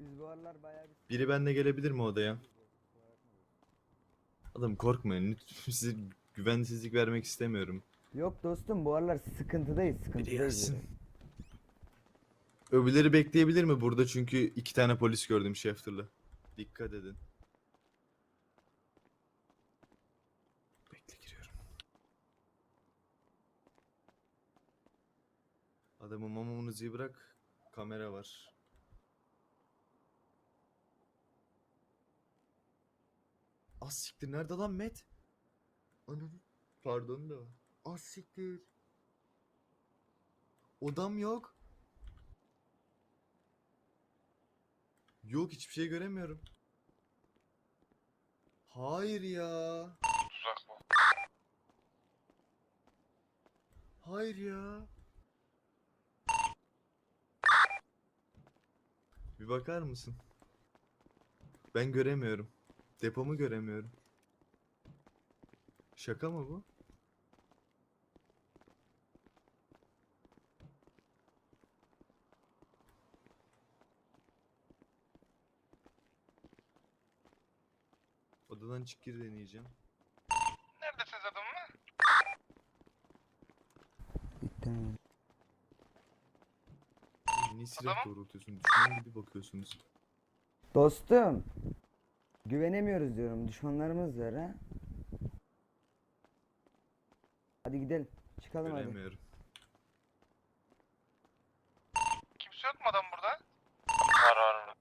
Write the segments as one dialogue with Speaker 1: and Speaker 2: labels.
Speaker 1: Biz bu aralar bayağı bir...
Speaker 2: Biri benimle gelebilir mi odaya? Adam korkmayın. Lütfen size güvensizlik vermek istemiyorum.
Speaker 1: Yok dostum bu aralar sıkıntıdayız
Speaker 2: Biri
Speaker 1: sıkıntıdayız.
Speaker 2: gelsin. Öbürleri bekleyebilir mi burada? Çünkü iki tane polis gördüm Shafter'la. Dikkat edin. Bekle giriyorum. Adamı mamamunuzu bırak. Kamera var. Az siktir. Nerede lan Met? Ananı. Pardon da. Az siktir. Odam yok. Yok hiçbir şey göremiyorum. Hayır ya.
Speaker 3: Tuzak bu.
Speaker 2: Hayır ya. Bir bakar mısın? Ben göremiyorum. Depomu göremiyorum. Şaka mı bu? Odadan çık gir deneyeceğim.
Speaker 3: Neredesiniz adam mı?
Speaker 1: Gittim.
Speaker 2: Niye silah
Speaker 3: Adamım?
Speaker 2: doğrultuyorsun? Düşman gibi bakıyorsunuz.
Speaker 1: Dostum. Güvenemiyoruz diyorum. Düşmanlarımız var ha. Hadi gidelim. Çıkalım hadi.
Speaker 2: Göremiyorum.
Speaker 3: Kimse yok mu adam burada? Var var.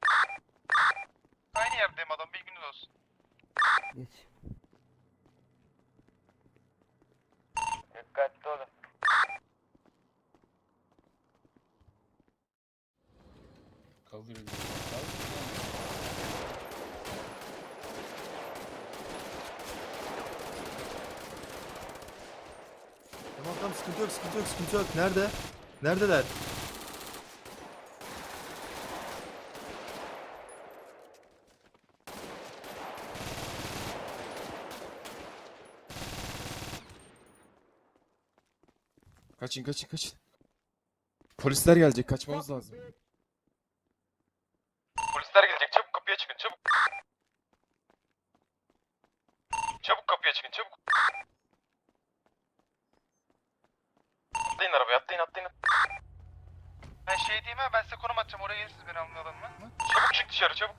Speaker 3: Aynı yerdeyim adam bilginiz olsun.
Speaker 1: Geç.
Speaker 3: Dikkatli olun.
Speaker 4: Kaldır
Speaker 2: Tamam sıkıntı yok sıkıntı yok sıkıntı yok. Nerede? Neredeler?
Speaker 4: Kaçın kaçın kaçın. Polisler gelecek kaçmamız lazım.
Speaker 3: Polisler gelecek çabuk kapıya çıkın çabuk. Çabuk kapıya çıkın çabuk. Atlayın atlayın. Ben şey diyeyim ha ben size konum atacağım oraya gelin siz beni almayalım mı? Çabuk çık dışarı çabuk.